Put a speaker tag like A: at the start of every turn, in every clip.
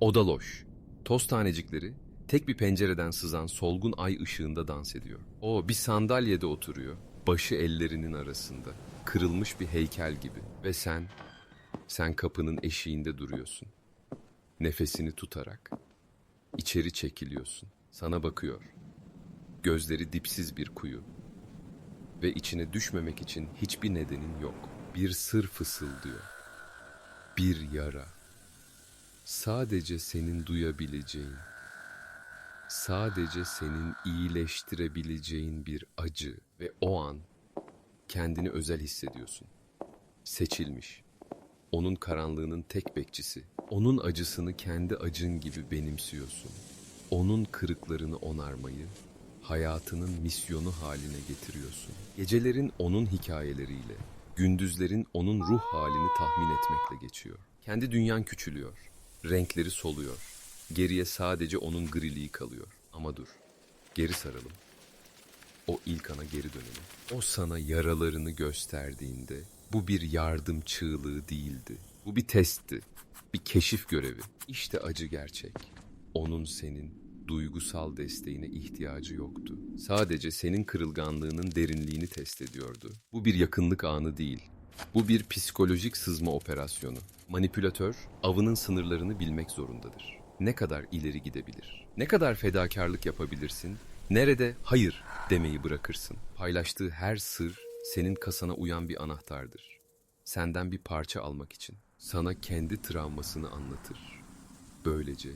A: Oda loş. Toz tanecikleri tek bir pencereden sızan solgun ay ışığında dans ediyor. O bir sandalyede oturuyor. Başı ellerinin arasında. Kırılmış bir heykel gibi. Ve sen, sen kapının eşiğinde duruyorsun. Nefesini tutarak. içeri çekiliyorsun. Sana bakıyor. Gözleri dipsiz bir kuyu. Ve içine düşmemek için hiçbir nedenin yok. Bir sır fısıldıyor. Bir yara. Sadece senin duyabileceğin, sadece senin iyileştirebileceğin bir acı ve o an kendini özel hissediyorsun. Seçilmiş. Onun karanlığının tek bekçisi. Onun acısını kendi acın gibi benimsiyorsun. Onun kırıklarını onarmayı hayatının misyonu haline getiriyorsun. Gecelerin onun hikayeleriyle, gündüzlerin onun ruh halini tahmin etmekle geçiyor. Kendi dünyan küçülüyor, renkleri soluyor. Geriye sadece onun griliği kalıyor. Ama dur, geri saralım. O ilk ana geri dönelim. O sana yaralarını gösterdiğinde bu bir yardım çığlığı değildi. Bu bir testti, bir keşif görevi. İşte acı gerçek. Onun senin duygusal desteğine ihtiyacı yoktu. Sadece senin kırılganlığının derinliğini test ediyordu. Bu bir yakınlık anı değil. Bu bir psikolojik sızma operasyonu. Manipülatör avının sınırlarını bilmek zorundadır. Ne kadar ileri gidebilir? Ne kadar fedakarlık yapabilirsin? Nerede hayır demeyi bırakırsın? Paylaştığı her sır senin kasana uyan bir anahtardır. Senden bir parça almak için. Sana kendi travmasını anlatır. Böylece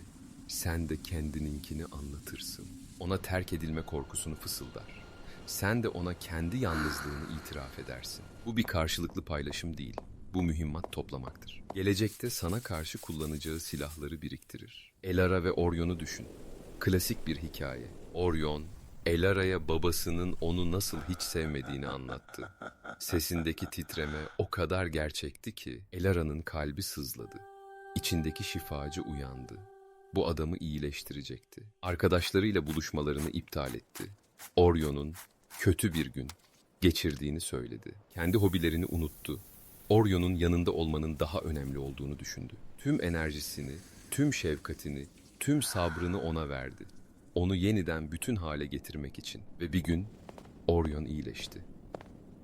A: sen de kendininkini anlatırsın. Ona terk edilme korkusunu fısıldar. Sen de ona kendi yalnızlığını itiraf edersin. Bu bir karşılıklı paylaşım değil. Bu mühimmat toplamaktır. Gelecekte sana karşı kullanacağı silahları biriktirir. Elara ve Orion'u düşün. Klasik bir hikaye. Orion, Elara'ya babasının onu nasıl hiç sevmediğini anlattı. Sesindeki titreme o kadar gerçekti ki Elara'nın kalbi sızladı. İçindeki şifacı uyandı. Bu adamı iyileştirecekti. Arkadaşlarıyla buluşmalarını iptal etti. Orion'un kötü bir gün geçirdiğini söyledi. Kendi hobilerini unuttu. Orion'un yanında olmanın daha önemli olduğunu düşündü. Tüm enerjisini, tüm şefkatini, tüm sabrını ona verdi. Onu yeniden bütün hale getirmek için ve bir gün Orion iyileşti.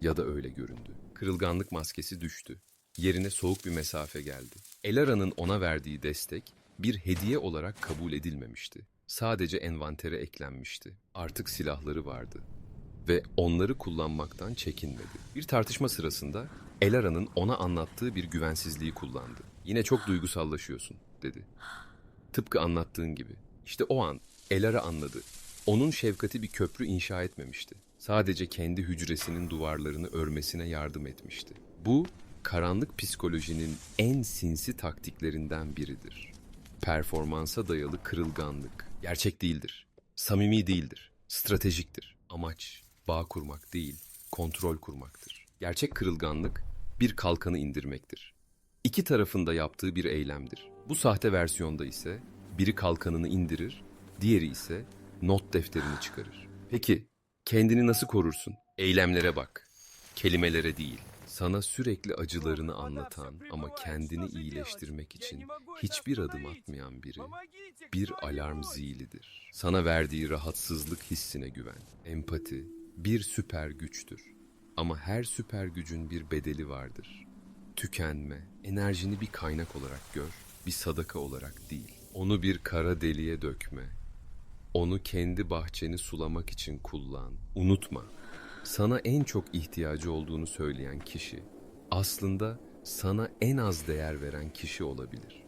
A: Ya da öyle göründü. Kırılganlık maskesi düştü. Yerine soğuk bir mesafe geldi. Elara'nın ona verdiği destek bir hediye olarak kabul edilmemişti. Sadece envantere eklenmişti. Artık silahları vardı ve onları kullanmaktan çekinmedi. Bir tartışma sırasında Elara'nın ona anlattığı bir güvensizliği kullandı. Yine çok duygusallaşıyorsun dedi. Tıpkı anlattığın gibi. İşte o an Elara anladı. Onun şefkati bir köprü inşa etmemişti. Sadece kendi hücresinin duvarlarını örmesine yardım etmişti. Bu karanlık psikolojinin en sinsi taktiklerinden biridir. Performansa dayalı kırılganlık gerçek değildir. Samimi değildir. Stratejiktir. Amaç bağ kurmak değil, kontrol kurmaktır. Gerçek kırılganlık bir kalkanı indirmektir. İki tarafında yaptığı bir eylemdir. Bu sahte versiyonda ise biri kalkanını indirir, diğeri ise not defterini çıkarır. Peki kendini nasıl korursun? Eylemlere bak, kelimelere değil. Sana sürekli acılarını anlatan ama kendini iyileştirmek için hiçbir adım atmayan biri bir alarm zilidir. Sana verdiği rahatsızlık hissine güven. Empati bir süper güçtür. Ama her süper gücün bir bedeli vardır. Tükenme, enerjini bir kaynak olarak gör, bir sadaka olarak değil. Onu bir kara deliğe dökme. Onu kendi bahçeni sulamak için kullan. Unutma. Sana en çok ihtiyacı olduğunu söyleyen kişi aslında sana en az değer veren kişi olabilir.